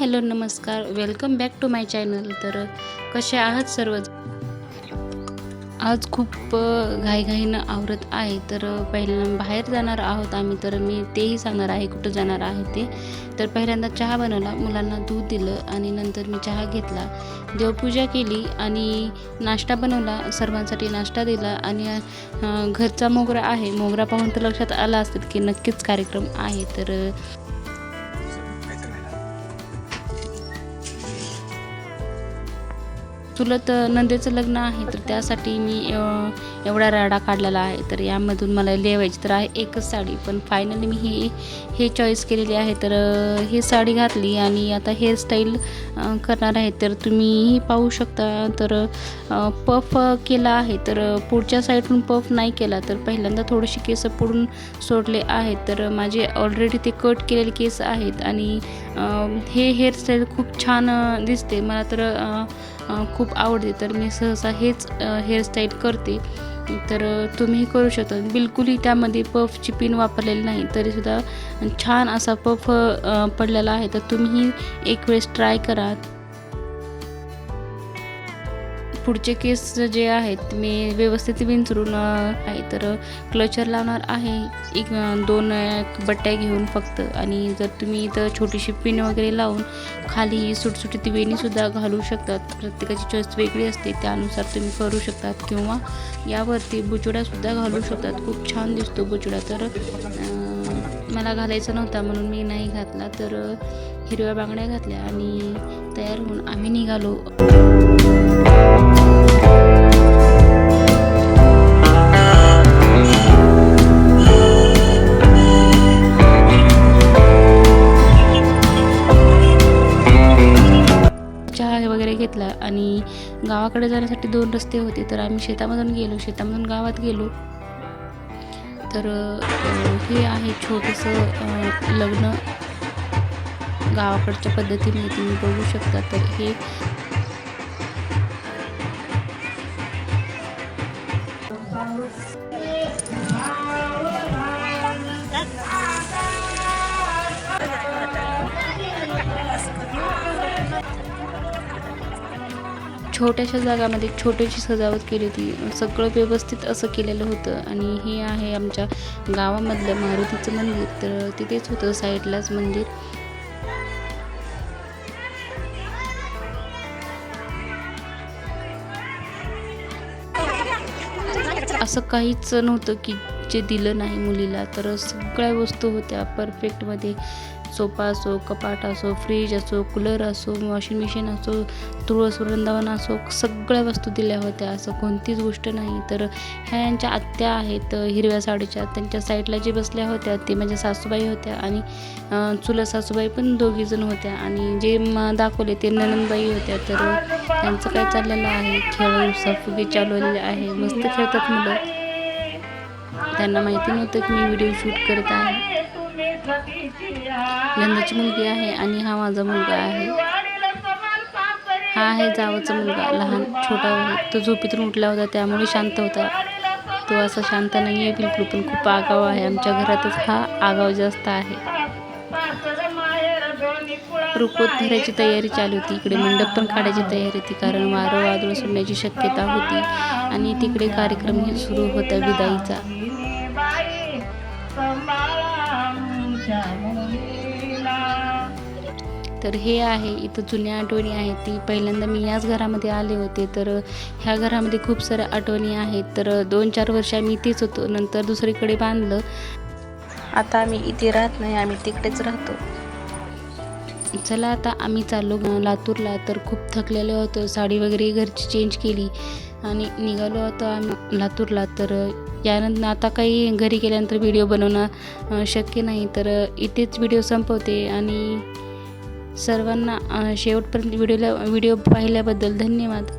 Hello नमस्कार. Welcome back to my channel तर कसे आहात सर्व आज खूप घाईघाईनं आवरत आहे. तर पहिल्यांदा बाहेर जाणार आहोत आम्ही. तर मी तेही सांगणार आहे कुठं जाणार आहे ते. तर पहिल्यांदा चहा बनवला. मुलांना दूध दिलं आणि नंतर मी चहा घेतला. देवपूजा केली आणि नाश्ता बनवला. सर्वांसाठी नाश्ता दिला आणि घरचा मोगरा आहे. मोगरा पाहून तर लक्षात आला असतात की नक्कीच कार्यक्रम आहे. तर चुलत नंदेचं लग्न आहे तर त्यासाठी मी एवढा राडा काढलेला आहे. तर यामधून मला लिहायची तर आहे एकच साडी पण फायनली मी ही हे चॉईस केलेली आहे. तर ही साडी घातली आणि आता हेअरस्टाईल करणार आहे. तर तुम्हीही पाहू शकता. तर पफ केला आहे. तर पुढच्या साईडून पफ नाही केला. तर पहिल्यांदा थोडेसे केस पुढून सोडले आहेत. तर माझे ऑलरेडी ते कट केलेले केस आहेत. आणि हे हेअरस्टाईल खूप छान दिसते. मला तर खूप आवडते. तर मी सहसा हेच हेअरस्टाईल करते. तर तुम्ही तुम्हीही करू शकता. बिलकुलही त्यामध्ये पफची पिन वापरलेली नाही. तरीसुद्धा छान असा पफ पडलेला आहे. तर तुम्हीही एक वेळेस ट्राय करा. पुढचे केस जे आहेत मी व्यवस्थित विंचरून आहे. तर क्लचर लावणार आहे. एक दोन बट्ट्या घेऊन फक्त. आणि जर तुम्ही इथं छोटीशी पिन वगैरे लावून खाली सुटसुटीत वेणीसुद्धा घालू शकतात. प्रत्येकाची चॉईस वेगळी असते. त्यानुसार तुम्ही करू शकतात. किंवा यावरती बुचुडासुद्धा घालू शकतात. खूप छान दिसतो बुचुडा. तर मला घालायचा नव्हता म्हणून मी नाही घातला. तर हिरव्या बांगड्या घातल्या आणि तयार होऊन आम्ही निघालो. वगैरे घेतला आणि गावाकडे जाण्यासाठी दोन रस्ते होते तर आम्ही शेतामधून गेलो. शेतामधून गावात गेलो. तर हे आहे छोटंसं लग्न. गावाकडच्या पद्धतीने तुम्ही बघू शकता. तर हे छोट्याशा जागामध्ये छोटीशी सजावट केली होती. सगळं व्यवस्थित असं केलेलं होतं. आणि हे आहे आमच्या गावामधलं मारुतीचं मंदिर. तर तिथेच होतं साईडलाच मंदिर. असं काहीच नव्हतं की जे दिलं नाही मुलीला. तर सगळ्या वस्तू होत्या. परफेक्टमध्ये सोफा असो कपाट असो फ्रीज असो कूलर असो वॉशिंग मशीन असो तुळस वृंदावन असो सगळ्या वस्तू दिल्या होत्या. असं कोणतीच गोष्ट नाही. तर ह्या यांच्या आत्या आहेत हिरव्या साडीच्या. त्यांच्या साईडला जे बसल्या होत्या ते माझ्या सासूबाई होत्या आणि अं, चुलत सासूबाई पण दोघीजण होत्या. आणि जे दाखवले ते ननंदबाई होत्या. तर त्यांचं काय चाललेलं आहे? खेळ सफुगी चालवलेले आहे. मस्त खेळतात मुलं. त्यांना माहिती नव्हतं की मी व्हिडिओ शूट करत आहे. नंदाची मुलगी आहे आणि हा माझा मुलगा आहे. हा आहे जावाचा मुलगा. लहान छोटा तो झोपेतून उठला होता त्यामुळे शांत होता. तो असा शांत नाही आहे बिलकुल पण खूप आगाव आहे. आमच्या घरातच हा आगाव जास्त आहे. रुकोत धरायची तयारी चालू होती. इकडे मंडप पण काढायची तयारी होती कारण वारं वादळ सुटण्याची शक्यता होती. आणि तिकडे कार्यक्रम सुरू होता विदाईचा. तर हे आहे इथं जुन्या आठवणी आहेत ती. पहिल्यांदा मी याच घरामध्ये आले होते तर ह्या घरामध्ये खूप साऱ्या आठवणी आहेत. तर दोन चार वर्ष आम्ही इथेच होतो नंतर दुसरीकडे बांधलं. आता आम्ही इथे राहत नाही आम्ही तिकडेच राहतो. चला आता आम्ही चाललो लातूरला. तर खूप थकलेलो होतो साडी वगैरे घरची चेंज केली आणि निघालो होतो आम्ही लातूरला. तर यानंतर आता काही घरी गेल्यानंतर व्हिडिओ बनवणं शक्य नाही. तर इथेच व्हिडिओ संपवते आणि सर्वांना शेवटपर्यंत व्हिडिओला व्हिडिओ पाहिल्याबद्दल धन्यवाद.